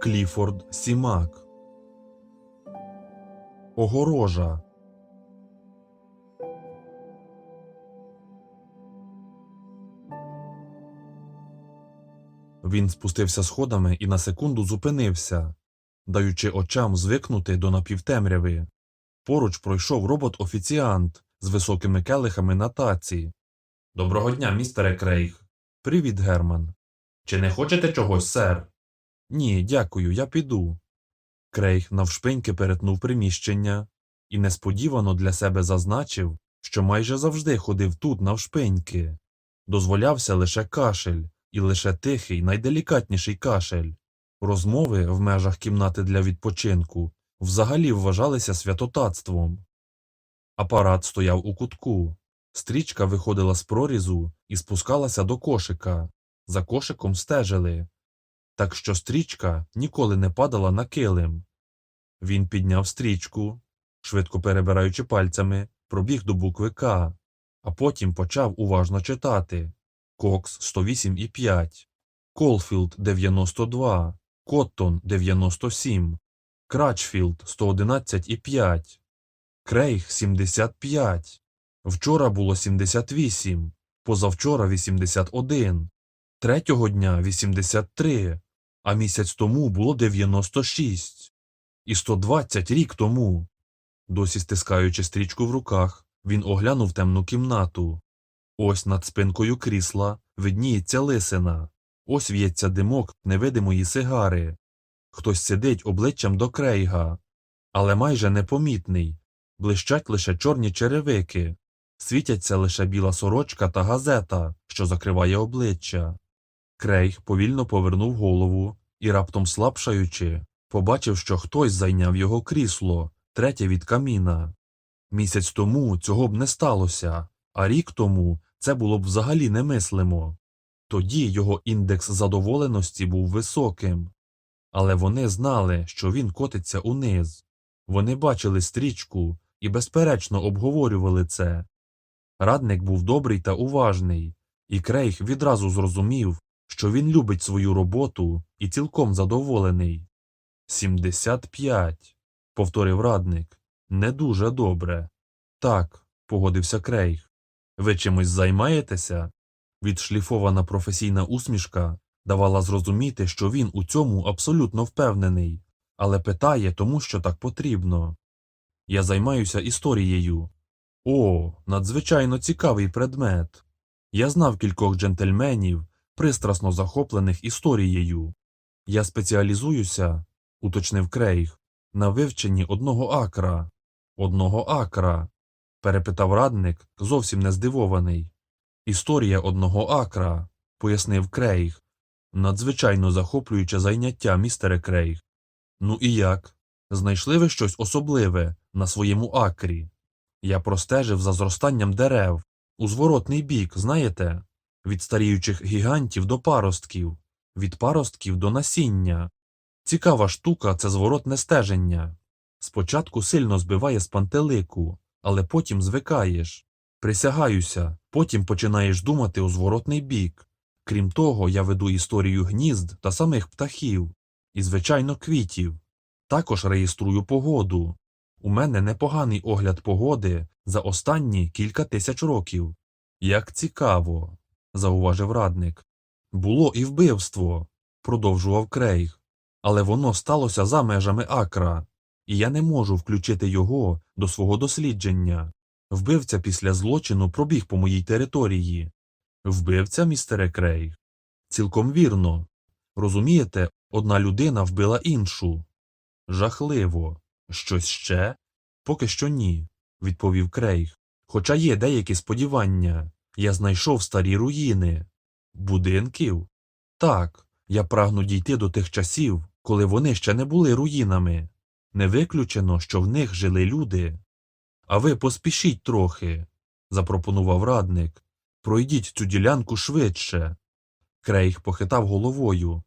Кліфорд Сімак. Огорожа. Він спустився сходами і на секунду зупинився, даючи очам звикнути до напівтемряви. Поруч пройшов робот-офіціант з високими келихами на таці. Доброго дня, містере Крейг. Привіт, Герман. Чи не хочете чогось, сер? Ні, дякую, я піду. Крейг навшпиньки перетнув приміщення і несподівано для себе зазначив, що майже завжди ходив тут навшпиньки. Дозволявся лише кашель, і лише тихий, найделікатніший кашель. Розмови в межах кімнати для відпочинку взагалі вважалися святотатством. Апарат стояв у кутку. Стрічка виходила з прорізу і спускалася до кошика. За кошиком стежили. Так що стрічка ніколи не падала на килим. Він підняв стрічку, швидко перебираючи пальцями, пробіг до букви К, а потім почав уважно читати. Кокс 108,5, Колфілд 92, Коттон 97, Крачфілд 111,5, Крейг 75. Вчора було 78, позавчора 81, третього дня 83, а місяць тому було 96, і 120 рік тому. Досі стискаючи стрічку в руках, він оглянув темну кімнату. Ось над спинкою крісла видніється лисина, ось в'ється димок невидимої сигари. Хтось сидить обличчям до крейга, але майже непомітний, блищать лише чорні черевики, світяться лише біла сорочка та газета, що закриває обличчя. Крейг повільно повернув голову і, раптом слабшаючи, побачив, що хтось зайняв його крісло, третє від каміна. Місяць тому цього б не сталося, а рік тому це було б взагалі немислимо. Тоді його індекс задоволеності був високим. Але вони знали, що він котиться униз. Вони бачили стрічку і, безперечно, обговорювали це. Радник був добрий та уважний, і Крейг відразу зрозумів, що він любить свою роботу і цілком задоволений. Сімдесят п'ять, повторив радник. Не дуже добре. Так, погодився Крейг. Ви чимось займаєтеся? Відшліфована професійна усмішка давала зрозуміти, що він у цьому абсолютно впевнений, але питає тому, що так потрібно. Я займаюся історією. О, надзвичайно цікавий предмет. Я знав кількох джентльменів, пристрасно захоплених історією. Я спеціалізуюся, уточнив Крейг, на вивченні одного акра. Одного акра? перепитав радник, зовсім не здивований. Історія одного акра, пояснив Крейг. Надзвичайно захоплююче заняття, містере Крейг. Ну і як? Знайшли ви щось особливе на своєму акрі? Я простежив за зростанням дерев у зворотний бік, знаєте, від старіючих гігантів до паростків, від паростків до насіння. Цікава штука це зворотне стеження. Спочатку сильно збиває з пантелику, але потім звикаєш. Присягаюся, потім починаєш думати у зворотний бік. Крім того, я веду історію гнізд та самих птахів, і, звичайно, квітів. Також реєструю погоду. У мене непоганий огляд погоди за останні кілька тисяч років. Як цікаво, зауважив радник. Було і вбивство, продовжував Крейг, але воно сталося за межами акра, і я не можу включити його до свого дослідження. Вбивця після злочину пробіг по моїй території. Вбивця, містере Крейг? Цілком вірно. Розумієте, одна людина вбила іншу. Жахливо. Щось ще? Поки що ні, відповів Крейг. Хоча є деякі сподівання. Я знайшов старі руїни. Будинків? Так, я прагну дійти до тих часів, коли вони ще не були руїнами. Не виключено, що в них жили люди. А ви поспішіть трохи, запропонував радник. Пройдіть цю ділянку швидше. Крейг похитав головою.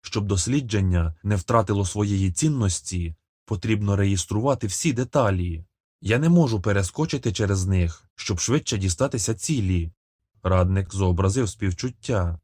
Щоб дослідження не втратило своєї цінності, потрібно реєструвати всі деталі. Я не можу перескочити через них, щоб швидше дістатися цілі. Радник зобразив співчуття.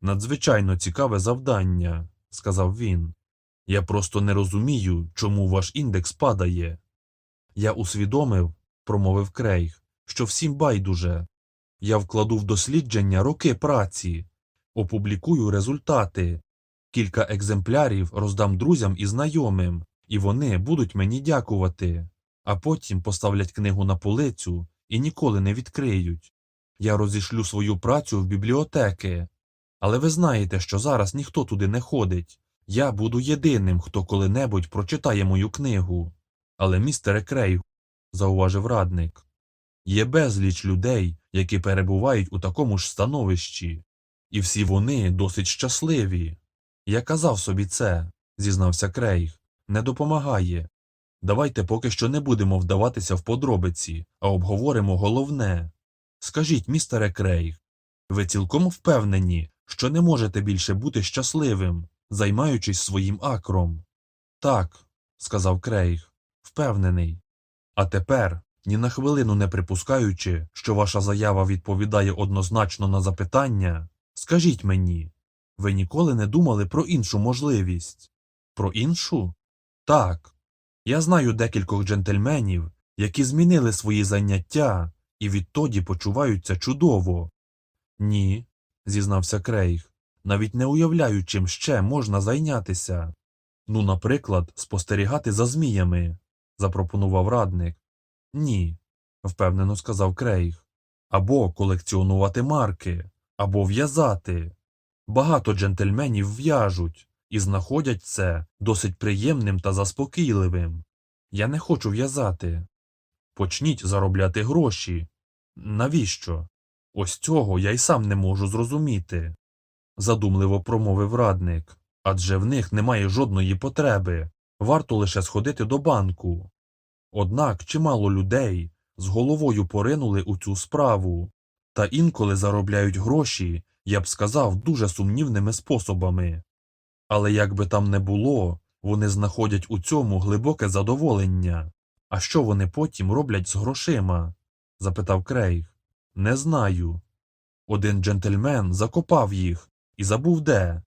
Надзвичайно цікаве завдання, сказав він. Я просто не розумію, чому ваш індекс падає. Я усвідомив, промовив Крейг, що всім байдуже. Я вкладу в дослідження роки праці, опублікую результати, кілька екземплярів роздам друзям і знайомим, і вони будуть мені дякувати, а потім поставлять книгу на полицю і ніколи не відкриють. Я розішлю свою працю в бібліотеки. Але ви знаєте, що зараз ніхто туди не ходить. Я буду єдиним, хто коли-небудь прочитає мою книгу. Але, містере Крейг, зауважив радник, є безліч людей, які перебувають у такому ж становищі, і всі вони досить щасливі. Я казав собі це, зізнався Крейг, не допомагає. Давайте поки що не будемо вдаватися в подробиці, а обговоримо головне. Скажіть, містере Крейг, ви цілком впевнені, що не можете більше бути щасливим, займаючись своїм акром? Так, сказав Крейг, впевнений. А тепер, ні на хвилину не припускаючи, що ваша заява відповідає однозначно на запитання, скажіть мені, ви ніколи не думали про іншу можливість? Про іншу? Так. Я знаю декількох джентльменів, які змінили свої заняття і відтоді почуваються чудово. Ні, зізнався Крейг, навіть не уявляю, чим ще можна зайнятися. Ну, наприклад, спостерігати за зміями, запропонував радник. Ні, впевнено сказав Крейг. Або колекціонувати марки, або в'язати. Багато джентльменів в'яжуть і знаходять це досить приємним та заспокійливим. Я не хочу в'язати. Почніть заробляти гроші. Навіщо? Ось цього я й сам не можу зрозуміти. Задумливо промовив радник. Адже в них немає жодної потреби. Варто лише сходити до банку. Однак чимало людей з головою поринули у цю справу, та інколи заробляють гроші, я б сказав, дуже сумнівними способами. Але як би там не було, вони знаходять у цьому глибоке задоволення. А що вони потім роблять з грошима? запитав Крейг. Не знаю. Один джентльмен закопав їх і забув де.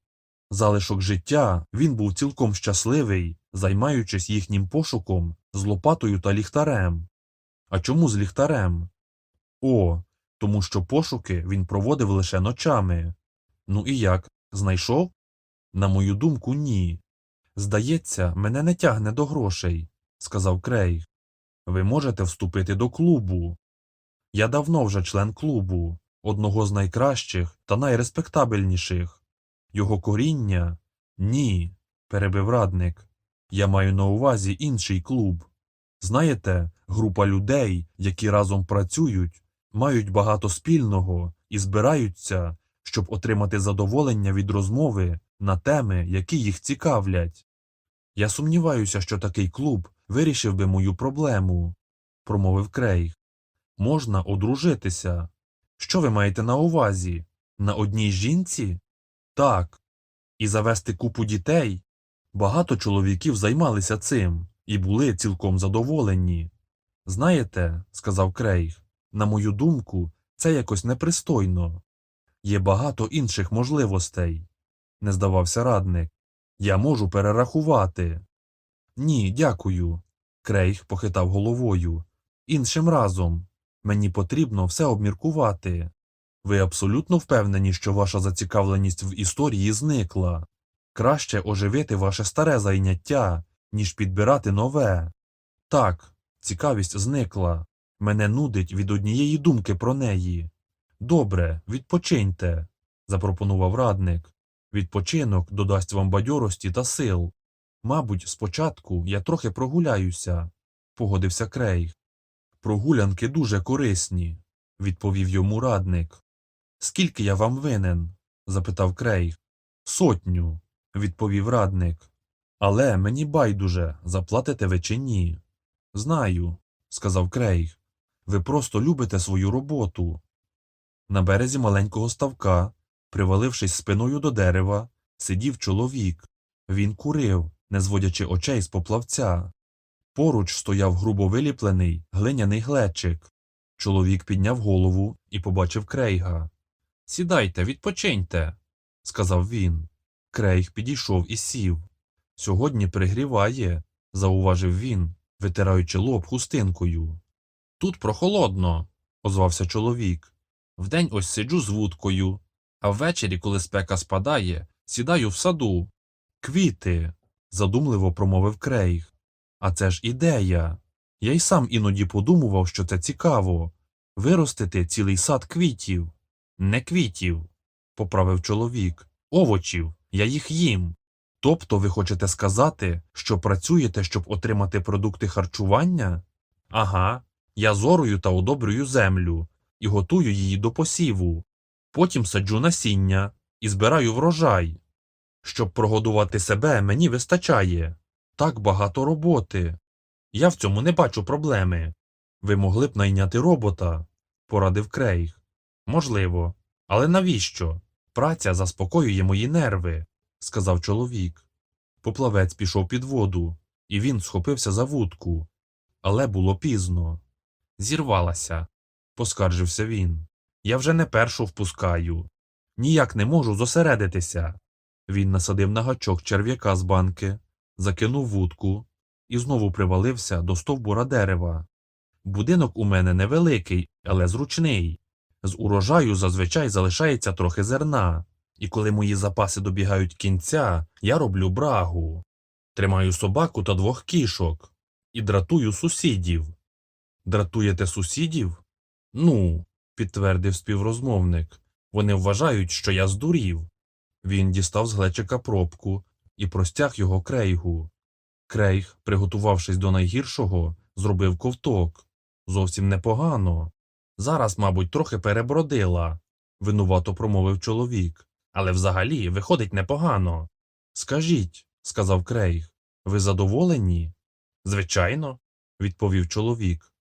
Залишок життя він був цілком щасливий, займаючись їхнім пошуком з лопатою та ліхтарем. А чому з ліхтарем? О, тому що пошуки він проводив лише ночами. Ну і як, знайшов? На мою думку, ні. Здається, мене не тягне до грошей, сказав Крейг. Ви можете вступити до клубу. Я давно вже член клубу, одного з найкращих та найреспектабельніших. Його коріння ні, перебив радник. Я маю на увазі інший клуб. Знаєте, група людей, які разом працюють, мають багато спільного і збираються, щоб отримати задоволення від розмови на теми, які їх цікавлять. Я сумніваюся, що такий клуб вирішив би мою проблему, промовив Крейг. Можна одружитися. Що ви маєте на увазі? На одній жінці? Так. І завести купу дітей? Багато чоловіків займалися цим і були цілком задоволені. Знаєте, сказав Крейг, на мою думку, це якось непристойно. Є багато інших можливостей, не здавався радник. Я можу перерахувати. Ні, дякую. Крейг похитав головою. Іншим разом. Мені потрібно все обміркувати. Ви абсолютно впевнені, що ваша зацікавленість в історії зникла. Краще оживити ваше старе зайняття, ніж підбирати нове. Так, цікавість зникла. Мене нудить від однієї думки про неї. Добре, відпочиньте, запропонував радник. Відпочинок додасть вам бадьорості та сил. Мабуть, спочатку я трохи прогуляюся, погодився Крейг. Прогулянки дуже корисні, відповів йому радник. Скільки я вам винен? запитав Крейг. Сотню, відповів радник. Але мені байдуже, заплатите ви чи ні. Знаю, сказав Крейг. Ви просто любите свою роботу. На березі маленького ставка, привалившись спиною до дерева, сидів чоловік. Він курив, не зводячи очей з поплавця. Поруч стояв грубо виліплений глиняний глечик. Чоловік підняв голову і побачив Крейга. Сідайте, відпочиньте, сказав він. Крейг підійшов і сів. Сьогодні пригріває, зауважив він, витираючи лоб хустинкою. Тут прохолодно, озвався чоловік. Вдень ось сиджу з вудкою, а ввечері, коли спека спадає, сідаю в саду. Квіти, задумливо промовив Крейг. А це ж ідея. Я й сам іноді подумував, що це цікаво виростити цілий сад квітів. Не квітів, поправив чоловік. Овочів, я їх їм. Тобто ви хочете сказати, що працюєте, щоб отримати продукти харчування? Ага, я зорую та удобрюю землю і готую її до посіву. Потім саджу насіння і збираю врожай. Щоб прогодувати себе, мені вистачає. Так багато роботи. Я в цьому не бачу проблеми. Ви могли б найняти робота, порадив Крейг. Можливо. Але навіщо? Праця заспокоює мої нерви, сказав чоловік. Поплавець пішов під воду, і він схопився за вудку. Але було пізно. Зірвалася, поскаржився він. Я вже не першу впускаю. Ніяк не можу зосередитися. Він насадив на гачок черв'яка з банки, закинув вудку і знову привалився до стовбура дерева. Будинок у мене невеликий, але зручний. З урожаю зазвичай залишається трохи зерна, і коли мої запаси добігають кінця, я роблю брагу. Тримаю собаку та двох кішок і дратую сусідів. Дратуєте сусідів? Ну, підтвердив співрозмовник. Вони вважають, що я здурів. Він дістав з глечика пробку і простяг його крейгу. Крейг, приготувавшись до найгіршого, зробив ковток. Зовсім непогано. Зараз, мабуть, трохи перебродила, винувато промовив чоловік. Але взагалі виходить непогано. Скажіть, сказав Крейг, ви задоволені? Звичайно, відповів чоловік.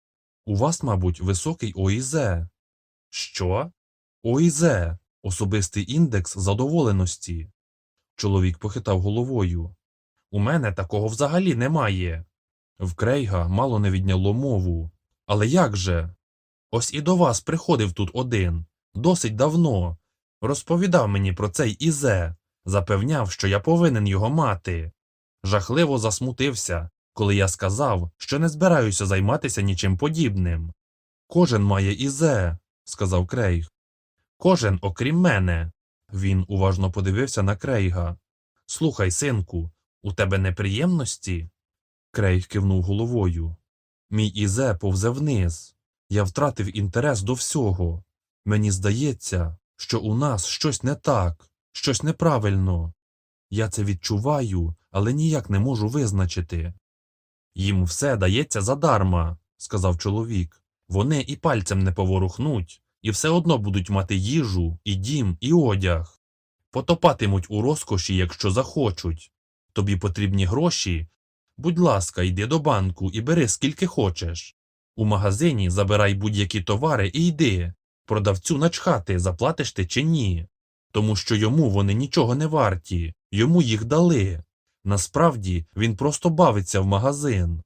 У вас, мабуть, високий ОІЗ. Що? ОІЗ особистий індекс задоволеності. Чоловік похитав головою. У мене такого взагалі немає. В Крейга мало не відняло мову. Але як же? Ось і до вас приходив тут один, досить давно. Розповідав мені про цей Ізе, запевняв, що я повинен його мати. Жахливо засмутився, коли я сказав, що не збираюся займатися нічим подібним. Кожен має Ізе, сказав Крейг. Кожен, окрім мене. Він уважно подивився на Крейга. Слухай, синку, у тебе неприємності? Крейг кивнув головою. Мій Ізе повзе вниз. Я втратив інтерес до всього. Мені здається, що у нас щось не так, щось неправильно. Я це відчуваю, але ніяк не можу визначити. Їм все дається задарма, сказав чоловік. Вони і пальцем не поворухнуть, і все одно будуть мати їжу, і дім, і одяг. Потопатимуть у розкоші, якщо захочуть. Тобі потрібні гроші. Будь ласка, йди до банку і бери скільки хочеш. У магазині забирай будь-які товари і йди. Продавцю начхати, заплатиш ти чи ні. Тому що йому вони нічого не варті, йому їх дали. Насправді він просто бавиться в магазин.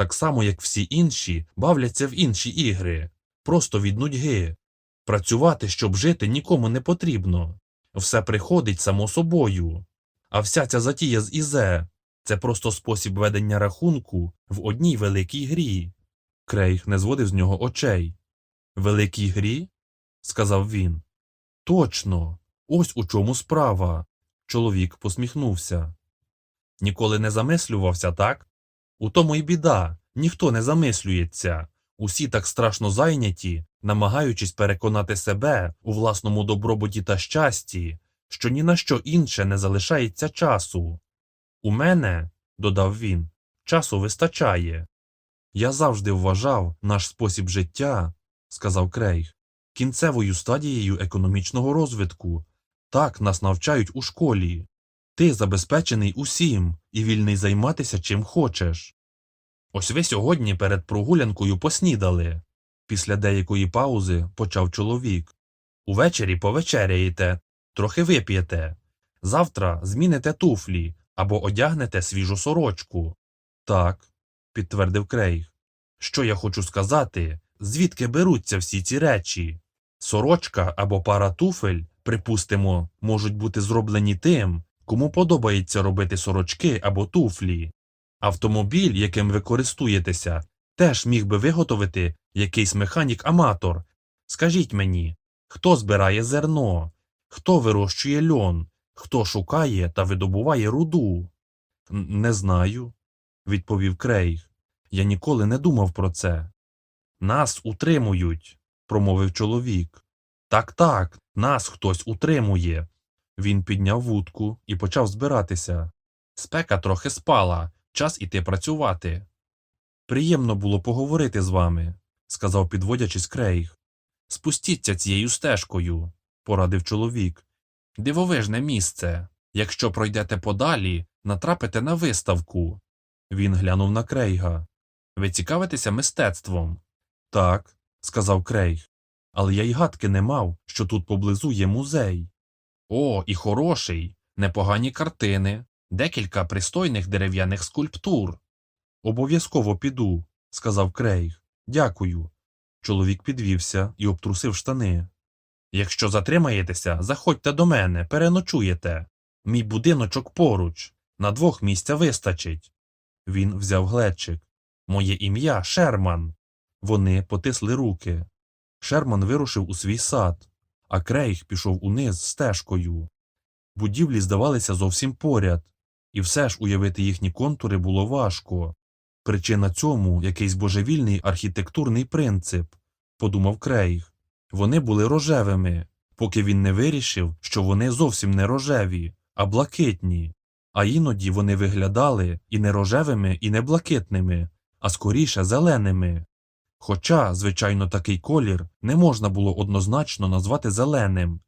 Так само, як всі інші бавляться в інші ігри, просто від нудьги. Працювати, щоб жити, нікому не потрібно. Все приходить само собою. А вся ця затія з Ізе це просто спосіб ведення рахунку в одній великій грі. Крейг не зводив з нього очей. Великій грі? сказав він. Точно, ось у чому справа. Чоловік посміхнувся. Ніколи не замислювався, так? У тому й біда, ніхто не замислюється. Усі так страшно зайняті, намагаючись переконати себе у власному добробуті та щасті, що ні на що інше не залишається часу. У мене, додав він, часу вистачає. Я завжди вважав наш спосіб життя, сказав Крейг, кінцевою стадією економічного розвитку. Так нас навчають у школі. Ти забезпечений усім і вільний займатися чим хочеш. Ось ви сьогодні перед прогулянкою поснідали. Після деякої паузи почав чоловік. Увечері повечеряєте, трохи вип'єте. Завтра зміните туфлі або одягнете свіжу сорочку. Так, підтвердив Крейг. Що я хочу сказати, звідки беруться всі ці речі? Сорочка або пара туфель, припустимо, можуть бути зроблені тим, кому подобається робити сорочки або туфлі. Автомобіль, яким ви користуєтеся, теж міг би виготовити якийсь механік-аматор. Скажіть мені, хто збирає зерно, хто вирощує льон, хто шукає та видобуває руду? Не знаю, відповів Крейг. Я ніколи не думав про це. Нас утримують, промовив чоловік. Так, так, нас хтось утримує. Він підняв вудку і почав збиратися. Спека трохи спала, час іти працювати. Приємно було поговорити з вами, сказав, підводячись Крейг. Спустіться цією стежкою, порадив чоловік. Дивовижне місце. Якщо пройдете подалі, натрапите на виставку. Він глянув на Крейга. Ви цікавитеся мистецтвом? Так, сказав Крейг. Але я й гадки не мав, що тут поблизу є музей. О, і хороший, непогані картини, декілька пристойних дерев'яних скульптур. Обов'язково піду, сказав Крейг. Дякую. Чоловік підвівся і обтрусив штани. Якщо затримаєтеся, заходьте до мене, переночуєте. Мій будиночок поруч, на двох місця вистачить. Він взяв глечик. Моє ім'я Шерман. Вони потисли руки. Шерман вирушив у свій сад, а Крейг пішов униз стежкою. Будівлі здавалися зовсім поряд, і все ж уявити їхні контури було важко. Причина цьому якийсь божевільний архітектурний принцип, подумав Крейг. Вони були рожевими, поки він не вирішив, що вони зовсім не рожеві, а блакитні. А іноді вони виглядали і не рожевими, і не блакитними, а скоріше зеленими. Хоча, звичайно, такий колір не можна було однозначно назвати зеленим.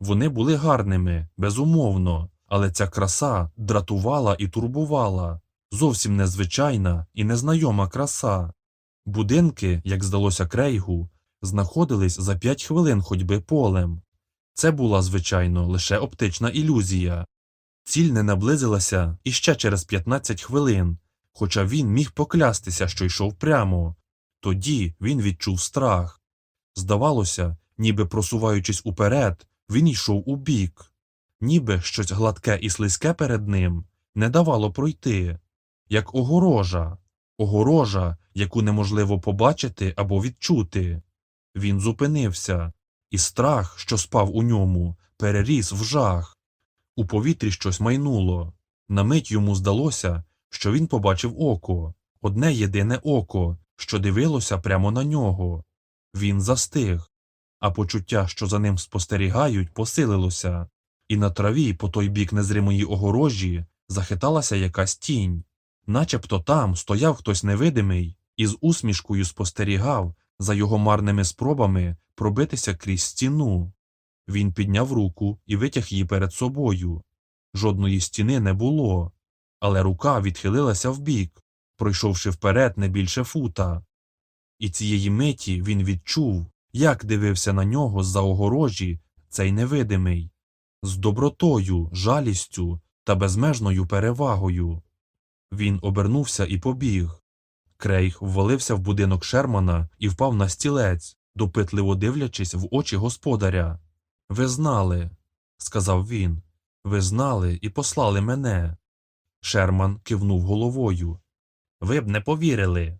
Вони були гарними, безумовно, але ця краса дратувала і турбувала, зовсім незвичайна і незнайома краса. Будинки, як здалося Крейгу, знаходились за п'ять хвилин ходьби полем. Це була, звичайно, лише оптична ілюзія. Ціль не наблизилася іще через 15 хвилин, хоча він міг поклястися, що йшов прямо. Тоді він відчув страх. Здавалося, ніби просуваючись уперед, він йшов у бік. Ніби щось гладке і слизьке перед ним не давало пройти, як огорожа, огорожа, яку неможливо побачити або відчути. Він зупинився, і страх, що спав у ньому, переріс в жах. У повітрі щось майнуло. На мить йому здалося, що він побачив око, одне єдине око, що дивилося прямо на нього. Він застиг, а почуття, що за ним спостерігають, посилилося, і на траві по той бік незримої огорожі захиталася якась тінь. Начебто там стояв хтось невидимий і з усмішкою спостерігав за його марними спробами пробитися крізь стіну. Він підняв руку і витяг її перед собою. Жодної стіни не було, але рука відхилилася вбік, пройшовши вперед не більше фута. І цієї миті він відчув, як дивився на нього з-за огорожі цей невидимий, з добротою, жалістю та безмежною перевагою. Він обернувся і побіг. Крейг ввалився в будинок Шермана і впав на стілець, допитливо дивлячись в очі господаря. Ви знали, сказав він, ви знали і послали мене. Шерман кивнув головою. Ви б не повірили.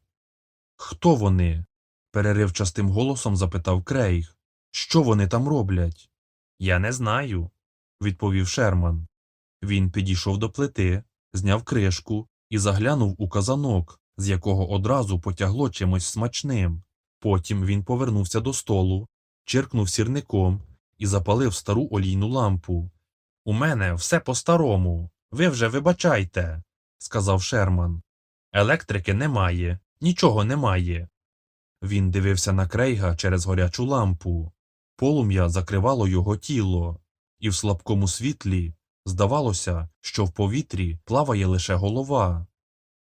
Хто вони? переривчастим голосом запитав Крейг. Що вони там роблять? Я не знаю, відповів Шерман. Він підійшов до плити, зняв кришку і заглянув у казанок, з якого одразу потягло чимось смачним. Потім він повернувся до столу, черкнув сірником і запалив стару олійну лампу. У мене все по-старому. Ви вже вибачайте, сказав Шерман. Електрики немає, нічого немає. Він дивився на крейга через горячу лампу. Полум'я закривало його тіло, і в слабкому світлі здавалося, що в повітрі плаває лише голова.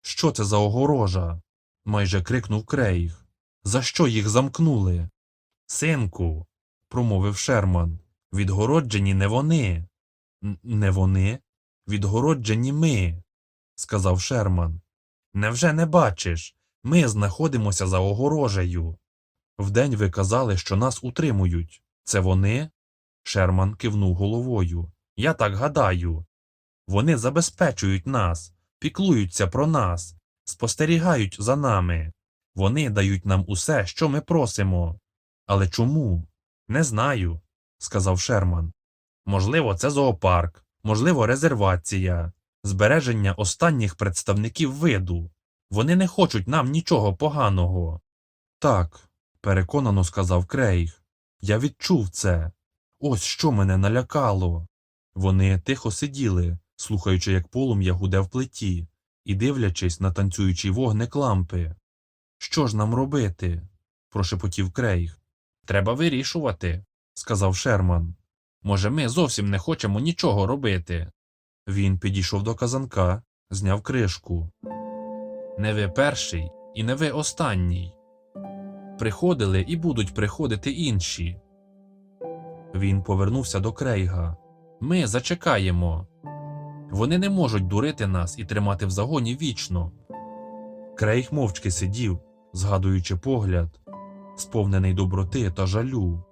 Що це за огорожа? майже крикнув Крейг. За що їх замкнули? Синку, промовив Шерман. Відгороджені не вони. Не вони? Відгороджені ми, сказав Шерман. Невже не бачиш? Ми знаходимося за огорожею. Вдень ви казали, що нас утримують. Це вони? Шерман кивнув головою. Я так гадаю. Вони забезпечують нас, піклуються про нас, спостерігають за нами. Вони дають нам усе, що ми просимо. Але чому? Не знаю, сказав Шерман. Можливо, це зоопарк, можливо, резервація, збереження останніх представників виду. Вони не хочуть нам нічого поганого. Так, переконано сказав Крейг. Я відчув це. Ось що мене налякало. Вони тихо сиділи, слухаючи, як полум'я гуде в плиті, і дивлячись на танцюючий вогник лампи. Що ж нам робити? прошепотів Крейг. Треба вирішувати, сказав Шерман. Може, ми зовсім не хочемо нічого робити. Він підійшов до казанка, зняв кришку. Не ви перший і не ви останній. Приходили і будуть приходити інші. Він повернувся до Крейга. Ми зачекаємо. Вони не можуть дурити нас і тримати в загоні вічно. Крейг мовчки сидів, згадуючи погляд, сповнений доброти та жалю.